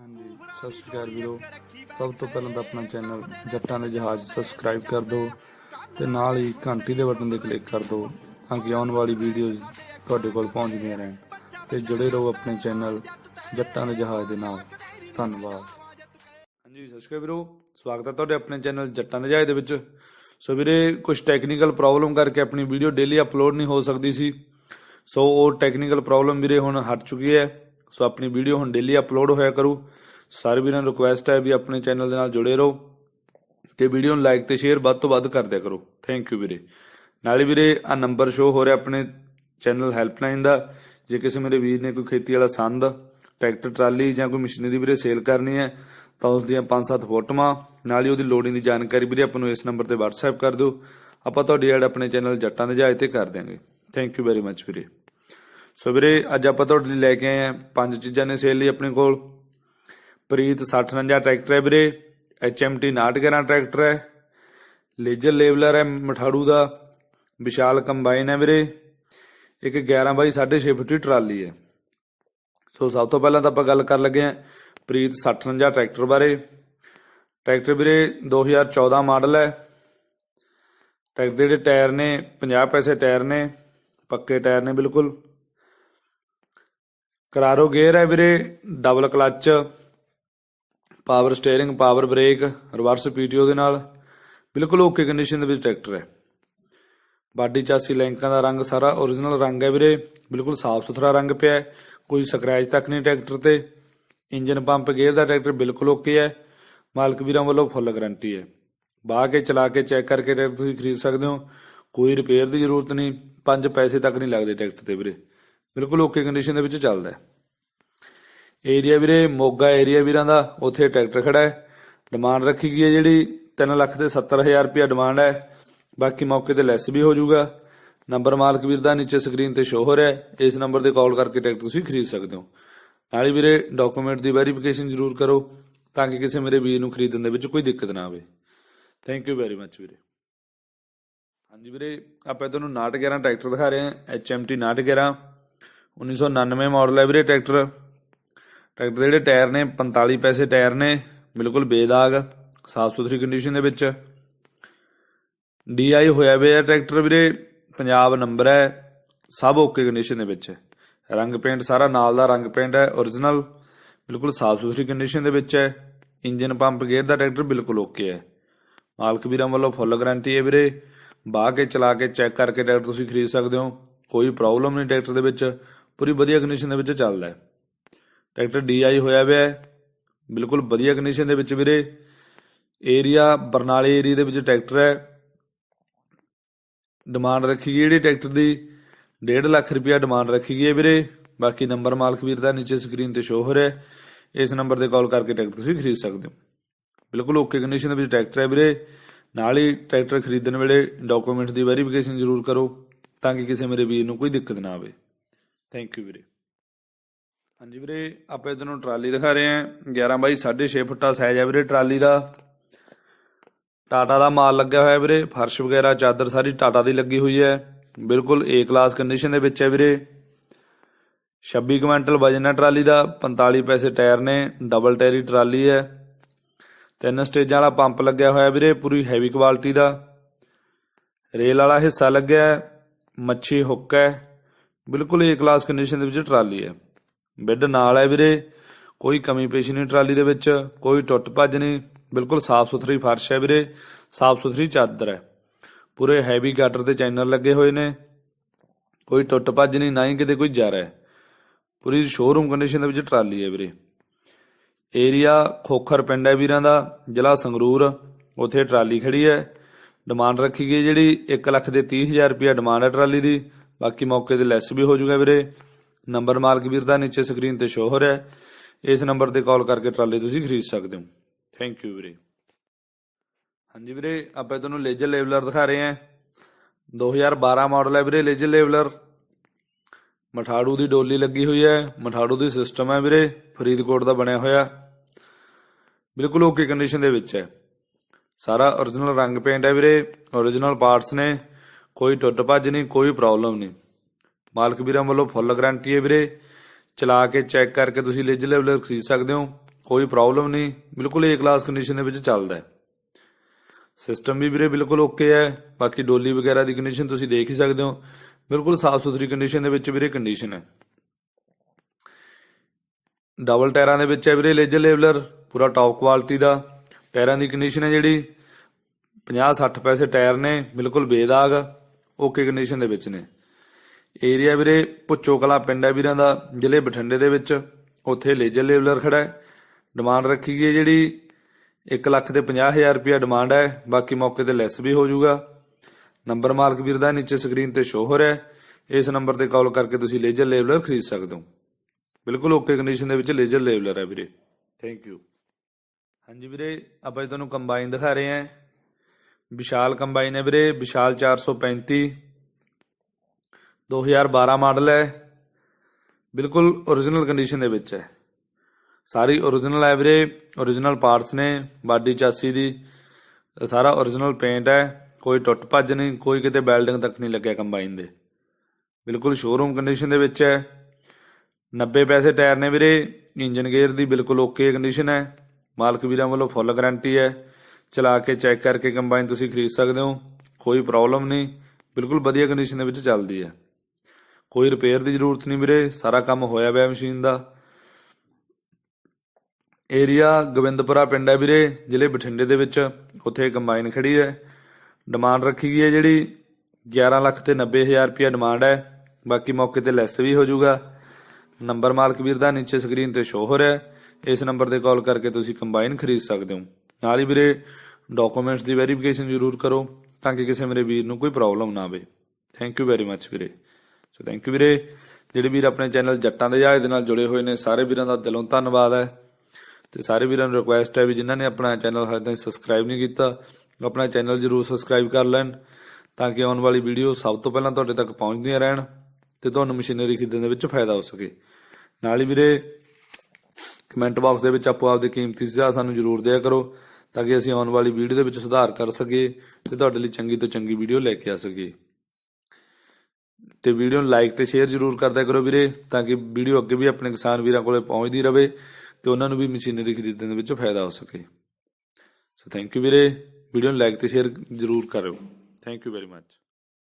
ਹਾਂਜੀ, ਸਤਿ ਸ਼੍ਰੀ ਅਕਾਲ ਵੀਰੋ। ਸਭ ਤੋਂ ਪਹਿਲਾਂ ਤਾਂ ਆਪਣਾ ਚੈਨਲ ਜੱਟਾਂ ਦੇ ਜਹਾਜ਼ ਸਬਸਕ੍ਰਾਈਬ ਕਰ ਦਿਓ ਤੇ ਨਾਲ ਹੀ ਘੰਟੀ ਦੇ ਬਟਨ ਤੇ ਕਲਿੱਕ ਕਰ ਦਿਓ ਤਾਂ ਕਿ ਆਉਣ ਵਾਲੀ ਵੀਡੀਓਜ਼ ਤੁਹਾਡੇ ਕੋਲ ਪਹੁੰਚਦੀਆਂ ਰਹਿਣ। ਤੇ ਜੁੜੇ ਰਹੋ ਆਪਣੇ ਚੈਨਲ ਜੱਟਾਂ ਦੇ ਜਹਾਜ਼ ਦੇ ਨਾਲ। ਧੰਨਵਾਦ। ਹਾਂਜੀ, ਸਤਿ ਸ਼੍ਰੀ ਅਕਾਲ ਵੀਰੋ। ਸਵਾਗਤ ਹੈ ਤੁਹਾਡੇ ਆਪਣੇ ਚੈਨਲ ਜੱਟਾਂ ਦੇ ਜਹਾਜ਼ ਦੇ ਵਿੱਚ। ਸੋ ਵੀਰੇ ਕੁਝ ਟੈਕਨੀਕਲ ਪ੍ਰੋਬਲਮ ਕਰਕੇ ਆਪਣੀ ਵੀਡੀਓ ਡੇਲੀ ਅਪਲੋਡ ਨਹੀਂ ਹੋ ਸਕਦੀ ਸੀ। ਸੋ ਉਹ ਟੈਕਨੀਕਲ ਪ੍ਰੋਬਲਮ ਵੀਰੇ ਹੁਣ ਹਟ ਚੁੱਕੀ ਹੈ। ਸੋ ਆਪਣੀ ਵੀਡੀਓ ਹੁਣ ਡੇਲੀ ਅਪਲੋਡ ਹੋਇਆ ਕਰੂ। ਸਾਰੇ ਵੀਰਾਂ ਨੂੰ ਰਿਕੁਐਸਟ ਹੈ ਵੀ ਆਪਣੇ ਚੈਨਲ ਦੇ ਨਾਲ ਜੁੜੇ ਰਹੋ ਤੇ ਵੀਡੀਓ ਨੂੰ ਲਾਈਕ ਤੇ ਸ਼ੇਅਰ ਵੱਧ ਤੋਂ ਵੱਧ ਕਰਦਿਆ ਕਰੋ। ਥੈਂਕ ਯੂ ਵੀਰੇ। ਨਾਲੇ ਵੀਰੇ ਆ ਨੰਬਰ ਸ਼ੋ ਹੋ ਰਿਹਾ ਆਪਣੇ ਚੈਨਲ ਹੈਲਪਲਾਈਨ ਦਾ। ਜੇ ਕਿਸੇ ਮੇਰੇ ਵੀਰ ਨੇ ਕੋਈ ਖੇਤੀ ਵਾਲਾ ਸੰਦ, ਟਰੈਕਟਰ, ਟਰਾਲੀ ਜਾਂ ਕੋਈ ਮਸ਼ੀਨਰੀ ਵੀਰੇ ਸੇਲ ਕਰਨੀ ਹੈ, ਤਾਂ ਉਸ ਦੀਆਂ 5-7 ਫੋਟੋਆਂ, ਨਾਲ ਹੀ ਉਹਦੀ ਲੋਡਿੰਗ ਦੀ ਜਾਣਕਾਰੀ ਵੀਰੇ ਆਪਾਂ ਨੂੰ ਇਸ ਨੰਬਰ ਤੇ WhatsApp ਕਰ ਦਿਓ। ਆਪਾਂ ਤੁਹਾਡੀ ਐਡ ਆਪਣੇ ਚੈਨਲ ਜੱਟਾਂ ਦੇ ਜਹਾਜ਼ ਤੇ ਕਰ ਦਿਆਂਗੇ। ਥੈਂਕ ਯੂ ਵੈਰੀ ਮੱਚ ਵੀਰੇ। ਸੋ ਵੀਰੇ, ਅੱਜ ਆਪਾਂ ਤੁਹਾਡੇ ਲਈ ਲੈ ਕੇ ਆਏ ਆ ਪੰਜ ਚੀਜ਼ਾਂ ਨੇ ਸੇਲ ਲਈ ਆਪਣੇ ਕੋਲ। ਪ੍ਰੀਤ 6049 ਟਰੈਕਟਰ ਹੈ ਵੀਰੇ HMT 911 ਟਰੈਕਟਰ ਹੈ, ਲੇਜਰ ਲੇਵਲਰ ਹੈ, ਮਠਾੜੂ ਦਾ, ਵਿਸ਼ਾਲ ਕੰਬਾਈਨ ਹੈ ਵੀਰੇ, ਇੱਕ 11 ਬਾਈ 6.5 ਫੁੱਟੀ ਟਰਾਲੀ ਹੈ। ਸੋ ਸਭ ਤੋਂ ਪਹਿਲਾਂ ਤਾਂ ਆਪਾਂ ਗੱਲ ਕਰਨ ਲੱਗੇ ਆ ਪ੍ਰੀਤ 6049 ਟਰੈਕਟਰ ਬਾਰੇ। ਟਰੈਕਟਰ ਵੀਰੇ 2014 ਮਾਡਲ ਹੈ। ਟਰੈਕਟਰ ਦੇ ਜਿਹੜੇ ਟਾਇਰ ਨੇ 50 ਪੈਸੇ ਟਾਇਰ ਨੇ, ਪੱਕੇ ਟਾਇਰ ਨੇ ਬਿਲਕੁਲ। ਕਰਾਰੋ ਗੇਅਰ ਹੈ ਵੀਰੇ double clutch power steering power brake reverse PTO ਦੇ ਨਾਲ। ਬਿਲਕੁਲ ਓਕੇ ਕੰਡੀਸ਼ਨ ਦੇ ਵਿੱਚ ਟਰੈਕਟਰ ਹੈ। ਬਾਡੀ ਚਾਸੀ ਲੈਂਕਾਂ ਦਾ ਰੰਗ ਸਾਰਾ origignal ਰੰਗ ਹੈ ਵੀਰੇ। ਬਿਲਕੁਲ ਸਾਫ਼ ਸੁਥਰਾ ਰੰਗ ਪਿਆ ਹੈ। ਕੋਈ ਸਕ੍ਰੈਚ ਤੱਕ ਨਹੀਂ ਟਰੈਕਟਰ ਤੇ। ਇੰਜਨ ਪੰਪ ਗੇਅਰ ਦਾ ਟਰੈਕਟਰ ਬਿਲਕੁਲ ਓਕੇ ਹੈ। ਮਾਲਕ ਵੀਰਾਂ ਵੱਲੋਂ ਫੁੱਲ ਗਾਰੰਟੀ ਹੈ। ਬਾਹ ਕੇ ਚਲਾ ਕੇ ਚੈੱਕ ਕਰਕੇ ਟਰੈਕਟਰ ਤੁਸੀਂ ਖਰੀਦ ਸਕਦੇ ਹੋ। ਕੋਈ ਰਿਪੇਅਰ ਦੀ ਜ਼ਰੂਰਤ ਨਹੀਂ। ਪੰਜ ਪੈਸੇ ਤੱਕ ਨਹੀਂ ਲੱਗਦੇ ਟਰੈਕਟਰ ਤੇ ਵੀਰੇ। ਬਿਲਕੁਲ ਓਕੇ ਕੰਡੀਸ਼ਨ ਦੇ ਵਿੱਚ ਚੱਲਦਾ ਹੈ। ਏਰੀਆ ਵੀਰੇ, ਮੋਗਾ ਏਰੀਆ ਵੀਰਾਂ ਦਾ, ਉੱਥੇ ਟਰੈਕਟਰ ਖੜਾ ਹੈ। ਡਿਮਾਂਡ ਰੱਖੀ ਗਈ ਹੈ ਜਿਹੜੀ 3 ਲੱਖ ਤੇ 70000 ਰੁਪਇਆ ਡਿਮਾਂਡ ਹੈ। ਬਾਕੀ ਮੌਕੇ ਤੇ ਲੈਸ ਵੀ ਹੋ ਜਾਊਗਾ। ਨੰਬਰ ਮਾਲਕ ਵੀਰ ਦਾ ਨੀਚੇ ਸਕਰੀਨ ਤੇ ਸ਼ੋ ਹੋ ਰਿਹਾ ਹੈ। ਇਸ ਨੰਬਰ ਤੇ ਕਾਲ ਕਰਕੇ ਟਰੈਕਟਰ ਤੁਸੀਂ ਖਰੀਦ ਸਕਦੇ ਹੋ। ਨਾਲ ਹੀ ਵੀਰੇ ਡਾਕੂਮੈਂਟ ਦੀ ਵੈਰੀਫਿਕੇਸ਼ਨ ਜ਼ਰੂਰ ਕਰੋ ਤਾਂ ਕਿ ਕਿਸੇ ਮੇਰੇ ਵੀਰ ਨੂੰ ਖਰੀਦਣ ਦੇ ਵਿੱਚ ਕੋਈ ਦਿੱਕਤ ਨਾ ਆਵੇ। ਥੈਂਕ ਯੂ ਵੈਰੀ ਮੱਚ ਵੀਰੇ। ਹਾਂਜੀ ਵੀਰੇ, ਆਪਾਂ ਤੁਹਾਨੂੰ 911 ਟਰੈਕਟਰ ਦਿਖਾ ਰਹੇ ਹਾਂ। HMT 911 1999 ਮਾਡਲ ਹੈ ਵੀਰੇ ਟਰੈਕਟਰ। ਟਰੈਕਟਰ ਦੇ ਜਿਹੜੇ ਟਾਇਰ ਨੇ 45 ਪੈਸੇ ਟਾਇਰ ਨੇ, ਬਿਲਕੁਲ ਬੇਦਾਗ ਸਾਫ਼ ਸੁਥਰੀ ਕੰਡੀਸ਼ਨ ਦੇ ਵਿੱਚ। ਡੀਆਈ ਹੋਇਆ ਹੋਇਆ ਟਰੈਕਟਰ ਵੀਰੇ, ਪੰਜਾਬ ਨੰਬਰ ਹੈ, ਸਭ ਓਕੇ ਕੰਡੀਸ਼ਨ ਦੇ ਵਿੱਚ। ਰੰਗ ਪੇਂਟ ਸਾਰਾ ਨਾਲ ਦਾ ਰੰਗ ਪੇਂਟ ਹੈ origignal ਬਿਲਕੁਲ ਸਾਫ਼ ਸੁਥਰੀ ਕੰਡੀਸ਼ਨ ਦੇ ਵਿੱਚ ਹੈ। ਇੰਜਨ ਪੰਪ ਗੇਅਰ ਦਾ ਟਰੈਕਟਰ ਬਿਲਕੁਲ ਓਕੇ ਹੈ। ਮਾਲਕ ਵੀਰਾਂ ਵੱਲੋਂ ਫੁੱਲ ਗਾਰੰਟੀ ਹੈ ਵੀਰੇ, ਬਾਹ ਕੇ ਚਲਾ ਕੇ ਚੈੱਕ ਕਰਕੇ ਟਰੈਕਟਰ ਤੁਸੀਂ ਖਰੀਦ ਸਕਦੇ ਹੋ, ਕੋਈ ਪ੍ਰੋਬਲਮ ਨਹੀਂ ਟਰੈਕਟਰ ਦੇ ਵਿੱਚ। ਪੂਰੀ ਵਧੀਆ ਕੰਡੀਸ਼ਨ ਦੇ ਵਿੱਚ ਚੱਲਦਾ ਹੈ। ਟਰੈਕਟਰ ਡੀਆਈ ਹੋਇਆ ਹੋਇਆ ਹੈ। ਬਿਲਕੁਲ ਵਧੀਆ ਕੰਡੀਸ਼ਨ ਦੇ ਵਿੱਚ ਵੀਰੇ। ਏਰੀਆ ਬਰਨਾਲੇ ਏਰੀਆ ਦੇ ਵਿੱਚ ਟਰੈਕਟਰ ਹੈ। ਡਿਮਾਂਡ ਰੱਖੀ ਗਈ ਜਿਹੜੀ ਟਰੈਕਟਰ ਦੀ। 1.5 ਲੱਖ ਰੁਪਇਆ ਡਿਮਾਂਡ ਰੱਖੀ ਗਈ ਹੈ ਵੀਰੇ। ਬਾਕੀ ਨੰਬਰ ਮਾਲਕ ਵੀਰ ਦਾ ਨੀਚੇ ਸਕਰੀਨ ਤੇ ਸ਼ੋ ਹੋ ਰਿਹਾ ਹੈ। ਇਸ ਨੰਬਰ ਤੇ ਕਾਲ ਕਰਕੇ ਟਰੈਕਟਰ ਤੁਸੀਂ ਖਰੀਦ ਸਕਦੇ ਹੋ। ਬਿਲਕੁਲ ਓਕੇ ਕੰਡੀਸ਼ਨ ਦੇ ਵਿੱਚ ਟਰੈਕਟਰ ਹੈ ਵੀਰੇ। ਨਾਲ ਹੀ ਟਰੈਕਟਰ ਖਰੀਦਣ ਵੇਲੇ ਡਾਕੂਮੈਂਟਸ ਦੀ ਵੈਰੀਫਿਕੇਸ਼ਨ ਜ਼ਰੂਰ ਕਰੋ ਤਾਂ ਕਿ ਕਿਸੇ ਮੇਰੇ ਵੀਰ ਨੂੰ ਕੋਈ ਦਿੱਕਤ ਨਾ ਆਵੇ। ਥੈਂਕ ਯੂ ਵੀਰੇ। ਹਾਂਜੀ ਵੀਰੇ, ਆਪਾਂ ਇਧਰ ਨੂੰ ਟਰਾਲੀ ਦਿਖਾ ਰਹੇ ਹਾਂ। 11 ਬਾਈ 6.5 ਫੁੱਟਾ ਸਾਈਜ਼ ਹੈ ਵੀਰੇ ਟਰਾਲੀ ਦਾ। ਟਾਟਾ ਦਾ ਮਾਲ ਲੱਗਿਆ ਹੋਇਆ ਵੀਰੇ, ਫਰਸ਼ ਵਗੈਰਾ, ਚਾਦਰ ਸਾਰੀ ਟਾਟਾ ਦੀ ਲੱਗੀ ਹੋਈ ਹੈ। ਬਿਲਕੁਲ ਏ ਕਲਾਸ ਕੰਡੀਸ਼ਨ ਦੇ ਵਿੱਚ ਹੈ ਵੀਰੇ। 26 ਕੁਇੰਟਲ ਵਜਨ ਹੈ ਟਰਾਲੀ ਦਾ 45 ਪੈਸੇ ਟਾਇਰ ਨੇ ਡਬਲ ਟਾਇਰੀ ਟਰਾਲੀ ਹੈ। ਤਿੰਨ ਸਟੇਜਾਂ ਵਾਲਾ ਪੰਪ ਲੱਗਿਆ ਹੋਇਆ ਵੀਰੇ, ਪੂਰੀ ਹੈਵੀ ਕੁਆਲਿਟੀ ਦਾ। ਰੇਲ ਵਾਲਾ ਹਿੱਸਾ ਲੱਗਿਆ ਮੱਛੀ ਹੁੱਕ ਹੈ। ਬਿਲਕੁਲ ਏ ਕਲਾਸ ਕੰਡੀਸ਼ਨ ਦੇ ਵਿੱਚ ਟਰਾਲੀ ਹੈ। ਬੈੱਡ ਨਾਲ ਹੈ ਵੀਰੇ, ਕੋਈ ਕਮੀ ਪੇਸ਼ੀ ਨਹੀਂ ਟਰਾਲੀ ਦੇ ਵਿੱਚ, ਕੋਈ ਟੁੱਟ ਭੱਜ ਨਹੀਂ, ਬਿਲਕੁਲ ਸਾਫ਼ ਸੁਥਰੀ ਫਰਸ਼ ਹੈ ਵੀਰੇ, ਸਾਫ਼ ਸੁਥਰੀ ਚਾਦਰ ਹੈ। ਪੂਰੇ ਹੈਵੀ ਗਾਟਰ ਤੇ ਚੈਨਲ ਲੱਗੇ ਹੋਏ ਨੇ, ਕੋਈ ਟੁੱਟ ਭੱਜ ਨਹੀਂ, ਨਾ ਹੀ ਕਿਤੇ ਕੋਈ ਜਰ ਹੈ। ਪੂਰੀ ਸ਼ੋਰੂਮ ਕੰਡੀਸ਼ਨ ਦੇ ਵਿੱਚ ਟਰਾਲੀ ਹੈ ਵੀਰੇ। ਏਰੀਆ ਖੋਖਰ ਪਿੰਡ ਹੈ ਵੀਰਾਂ ਦਾ, ਜ਼ਿਲ੍ਹਾ ਸੰਗਰੂਰ, ਉੱਥੇ ਟਰਾਲੀ ਖੜੀ ਹੈ। ਡਿਮਾਂਡ ਰੱਖੀ ਗਈ ਜਿਹੜੀ 1 ਲੱਖ ਦੇ 30000 ਰੁਪਇਆ ਡਿਮਾਂਡ ਹੈ ਟਰਾਲੀ ਦੀ। ਬਾਕੀ ਮੌਕੇ ਤੇ ਲੈਸ ਵੀ ਹੋ ਜਾਊਗਾ ਵੀਰੇ। ਨੰਬਰ ਮਾਲਕ ਵੀਰ ਦਾ ਨੀਚੇ ਸਕਰੀਨ ਤੇ ਸ਼ੋ ਹੋ ਰਿਹਾ ਹੈ। ਇਸ ਨੰਬਰ ਤੇ ਕਾਲ ਕਰਕੇ ਟਰਾਲੀ ਤੁਸੀਂ ਖਰੀਦ ਸਕਦੇ ਹੋ। ਥੈਂਕ ਯੂ ਵੀਰੇ। ਹਾਂਜੀ ਵੀਰੇ, ਆਪਾਂ ਤੁਹਾਨੂੰ ਲੇਜਰ ਲੇਵਲਰ ਦਿਖਾ ਰਹੇ ਹਾਂ। 2012 ਮਾਡਲ ਹੈ ਵੀਰੇ ਲੇਜਰ ਲੇਵਲਰ ਮਠਾੜੂ ਦੀ ਡੋਲੀ ਲੱਗੀ ਹੋਈ ਹੈ। ਮਠਾੜੂ ਦੀ ਸਿਸਟਮ ਹੈ ਵੀਰੇ। ਫਰੀਦਕੋਟ ਦਾ ਬਣਿਆ ਹੋਇਆ। ਬਿਲਕੁਲ ਓਕੇ ਕੰਡੀਸ਼ਨ ਦੇ ਵਿੱਚ ਹੈ। ਸਾਰਾ origignal ਰੰਗ ਪੇਂਟ ਹੈ ਵੀਰੇ। origignal ਪਾਰਟਸ ਨੇ। ਕੋਈ ਟੁੱਟ ਭੱਜ ਨਹੀਂ, ਕੋਈ ਪ੍ਰੋਬਲਮ ਨਹੀਂ। ਮਾਲਕ ਵੀਰਾਂ ਵੱਲੋਂ ਫੁੱਲ ਗਾਰੰਟੀ ਹੈ ਵੀਰੇ। ਚਲਾ ਕੇ ਚੈੱਕ ਕਰਕੇ ਤੁਸੀਂ ਲੇਜਰ ਲੈਵਲਰ ਖਰੀਦ ਸਕਦੇ ਹੋ। ਕੋਈ ਪ੍ਰੋਬਲਮ ਨਹੀਂ। ਬਿਲਕੁਲ ਏ ਕਲਾਸ ਕੰਡੀਸ਼ਨ ਦੇ ਵਿੱਚ ਚੱਲਦਾ ਹੈ। ਸਿਸਟਮ ਵੀ ਵੀਰੇ ਬਿਲਕੁਲ ਓਕੇ ਹੈ। ਬਾਕੀ ਡੋਲੀ ਵਗੈਰਾ ਦੀ ਕੰਡੀਸ਼ਨ ਤੁਸੀਂ ਦੇਖ ਹੀ ਸਕਦੇ ਹੋ। ਬਿਲਕੁਲ ਸਾਫ਼ ਸੁਥਰੀ ਕੰਡੀਸ਼ਨ ਦੇ ਵਿੱਚ ਵੀਰੇ ਕੰਡੀਸ਼ਨ ਹੈ। ਡਬਲ ਟਾਇਰਾਂ ਦੇ ਵਿੱਚ ਹੈ ਵੀਰੇ ਲੇਜਰ ਲੇਵਲਰ ਪੂਰਾ ਟੌਪ ਕੁਆਲਿਟੀ ਦਾ। ਟਾਇਰਾਂ ਦੀ ਕੰਡੀਸ਼ਨ ਹੈ ਜਿਹੜੀ। 50 60 ਪੈਸੇ ਟਾਇਰ ਨੇ। ਬਿਲਕੁਲ ਬੇਦਾਗ। ਓਕੇ ਕੰਡੀਸ਼ਨ ਦੇ ਵਿੱਚ ਨੇ? ਏਰੀਆ ਵੀਰੇ ਪੁੱਚੋ ਕਲਾ ਪਿੰਡ ਹੈ ਵੀਰਾਂ ਦਾ, ਜ਼ਿਲ੍ਹੇ ਬਠਿੰਡੇ ਦੇ ਵਿੱਚ। ਉੱਥੇ ਲੇਜਰ ਲੇਬਲਰ ਖੜਾ ਹੈ। ਡਿਮਾਂਡ ਰੱਖੀ ਗਈ ਹੈ ਜਿਹੜੀ 1 ਲੱਖ ਤੇ 50000 ਰੁਪਇਆ ਡਿਮਾਂਡ ਹੈ। ਬਾਕੀ ਮੌਕੇ ਤੇ ਲੈਸ ਵੀ ਹੋ ਜਾਊਗਾ। ਨੰਬਰ ਮਾਲਕ ਵੀਰ ਦਾ ਨੀਚੇ ਸਕਰੀਨ ਤੇ ਸ਼ੋ ਹੋ ਰਿਹਾ ਹੈ। ਇਸ ਨੰਬਰ ਤੇ ਕਾਲ ਕਰਕੇ ਤੁਸੀਂ ਲੇਜਰ ਲੇਬਲਰ ਖਰੀਦ ਸਕਦੇ ਹੋ। ਬਿਲਕੁਲ ਓਕੇ ਕੰਡੀਸ਼ਨ ਦੇ ਵਿੱਚ ਲੇਜਰ ਲੇਬਲਰ ਹੈ ਵੀਰੇ। ਥੈਂਕ ਯੂ ਹਾਂਜੀ ਵੀਰੇ, ਆਪਾਂ ਜੀ ਤੁਹਾਨੂੰ ਕੰਬਾਈਨ ਦਿਖਾ ਰਹੇ ਹਾਂ। ਵਿਸ਼ਾਲ ਕੰਬਾਈਨ ਹੈ ਵੀਰੇ, ਵਿਸ਼ਾਲ 435 2012 ਮਾਡਲ ਹੈ। ਬਿਲਕੁਲ origignal ਕੰਡੀਸ਼ਨ ਦੇ ਵਿੱਚ ਹੈ। ਸਾਰੀ origignal ਹੈ ਵੀਰੇ origignal ਪਾਰਟਸ ਨੇ, ਬਾਡੀ ਚਾਸੀ ਦੀ। ਸਾਰਾ origignal ਪੇਂਟ ਹੈ। ਕੋਈ ਟੁੱਟ ਭੱਜ ਨਹੀਂ, ਕੋਈ ਕਿਤੇ ਵੈਲਡਿੰਗ ਤੱਕ ਨਹੀਂ ਲੱਗਿਆ ਕੰਬਾਈਨ ਦੇ। ਬਿਲਕੁਲ ਸ਼ੋਰੂਮ ਕੰਡੀਸ਼ਨ ਦੇ ਵਿੱਚ ਹੈ। 90 ਪੈਸੇ ਟਾਇਰ ਨੇ ਵੀਰੇ। ਇੰਜਨ ਗੇਅਰ ਦੀ ਬਿਲਕੁਲ ਓਕੇ ਕੰਡੀਸ਼ਨ ਹੈ। ਮਾਲਕ ਵੀਰਾਂ ਵੱਲੋਂ ਫੁੱਲ ਗਾਰੰਟੀ ਹੈ। ਚਲਾ ਕੇ ਚੈੱਕ ਕਰਕੇ ਕੰਬਾਈਨ ਤੁਸੀਂ ਖਰੀਦ ਸਕਦੇ ਹੋ। ਕੋਈ ਪ੍ਰੋਬਲਮ ਨਹੀਂ। ਬਿਲਕੁਲ ਵਧੀਆ ਕੰਡੀਸ਼ਨ ਦੇ ਵਿੱਚ ਚੱਲਦੀ ਹੈ। ਕੋਈ ਰਿਪੇਅਰ ਦੀ ਜ਼ਰੂਰਤ ਨਹੀਂ ਵੀਰੇ। ਸਾਰਾ ਕੰਮ ਹੋਇਆ ਹੋਇਆ ਮਸ਼ੀਨ ਦਾ। ਏਰੀਆ ਗੋਬਿੰਦਪੁਰਾ ਪਿੰਡ ਹੈ ਵੀਰੇ, ਜ਼ਿਲ੍ਹੇ ਬਠਿੰਡੇ ਦੇ ਵਿੱਚ। ਉੱਥੇ ਕੰਬਾਈਨ ਖੜੀ ਹੈ। ਡਿਮਾਂਡ ਰੱਖੀ ਗਈ ਹੈ ਜਿਹੜੀ 11 ਲੱਖ ਤੇ 90 ਹਜ਼ਾਰ ਰੁਪਇਆ ਡਿਮਾਂਡ ਹੈ। ਬਾਕੀ ਮੌਕੇ ਤੇ ਲੈਸ ਵੀ ਹੋ ਜਾਊਗਾ। ਨੰਬਰ ਮਾਲਕ ਵੀਰ ਦਾ ਨੀਚੇ ਸਕਰੀਨ ਤੇ ਸ਼ੋ ਹੋ ਰਿਹਾ ਹੈ। ਇਸ ਨੰਬਰ ਤੇ ਕਾਲ ਕਰਕੇ ਤੁਸੀਂ ਕੰਬਾਈਨ ਖਰੀਦ ਸਕਦੇ ਹੋ। ਨਾਲ ਹੀ ਵੀਰੇ ਡਾਕੂਮੈਂਟਸ ਦੀ ਵੈਰੀਫਿਕੇਸ਼ਨ ਜ਼ਰੂਰ ਕਰੋ, ਤਾਂ ਕਿ ਕਿਸੇ ਮੇਰੇ ਵੀਰ ਨੂੰ ਕੋਈ ਪ੍ਰੋਬਲਮ ਨਾ ਆਵੇ। ਥੈਂਕ ਯੂ ਵੈਰੀ ਮੱਚ ਵੀਰੇ। ਸੋ ਥੈਂਕ ਯੂ ਵੀਰੇ। ਜਿਹੜੇ ਵੀਰ ਆਪਣੇ ਚੈਨਲ ਜੱਟਾਂ ਦੇ ਜਹਾਜ਼ ਦੇ ਨਾਲ ਜੁੜੇ ਹੋਏ ਨੇ, ਸਾਰੇ ਵੀਰਾਂ ਦਾ ਦਿਲੋਂ ਧੰਨਵਾਦ ਹੈ। ਤੇ ਸਾਰੇ ਵੀਰਾਂ ਨੂੰ ਰਿਕੁਐਸਟ ਹੈ ਵੀ ਜਿਨ੍ਹਾਂ ਨੇ ਆਪਣਾ ਚੈਨਲ ਹਜੇ ਤੱਕ ਸਬਸਕ੍ਰਾਈਬ ਨਹੀਂ ਕੀਤਾ, ਆਪਣਾ ਚੈਨਲ ਜਰੂਰ ਸਬਸਕ੍ਰਾਈਬ ਕਰ ਲੈਣ, ਤਾਂ ਕਿ ਆਉਣ ਵਾਲੀ ਵੀਡੀਓ ਸਭ ਤੋਂ ਪਹਿਲਾਂ ਤੁਹਾਡੇ ਤੱਕ ਪਹੁੰਚਦੀਆਂ ਰਹਿਣ ਤੇ ਤੁਹਾਨੂੰ ਮਸ਼ੀਨਰੀ ਖਰੀਦਣ ਦੇ ਵਿੱਚ ਫਾਇਦਾ ਹੋ ਸਕੇ। ਨਾਲ ਹੀ ਵੀਰੇ ਕਮੈਂਟ ਬਾਕਸ ਦੇ ਵਿੱਚ ਆਪੋ ਆਪਦੇ ਕੀਮਤੀ ਸੁਝਾਅ ਸਾਨੂੰ ਜਰੂਰ ਦਿਆ ਕਰੋ। ਤਾਂ ਕਿ ਅਸੀਂ ਆਉਣ ਵਾਲੀ ਵੀਡੀਓ ਦੇ ਵਿੱਚ ਸੁਧਾਰ ਕਰ ਸਕੀਏ ਤੇ ਤੁਹਾਡੇ ਲਈ ਚੰਗੀ ਤੋਂ ਚੰਗੀ ਵੀਡੀਓ ਲੈ ਕੇ ਆ ਸਕੀਏ। ਤੇ ਵੀਡੀਓ ਨੂੰ ਲਾਈਕ ਤੇ ਸ਼ੇਅਰ ਜਰੂਰ ਕਰਦਿਆ ਕਰੋ ਵੀਰੇ, ਤਾਂ ਕਿ ਵੀਡੀਓ ਅੱਗੇ ਵੀ ਆਪਣੇ ਕਿਸਾਨ ਵੀਰਾਂ ਕੋਲੇ ਪਹੁੰਚਦੀ ਰਹੇ ਤੇ ਉਹਨਾਂ ਨੂੰ ਵੀ ਮਸ਼ੀਨਰੀ ਖਰੀਦਣ ਦੇ ਵਿੱਚ ਫਾਇਦਾ ਹੋ ਸਕੇ। ਸੋ ਥੈਂਕ ਯੂ ਵੀਰੇ, ਵੀਡੀਓ ਨੂੰ ਲਾਈਕ ਤੇ ਸ਼ੇਅਰ ਜਰੂਰ ਕਰਿਓ। Thank you very much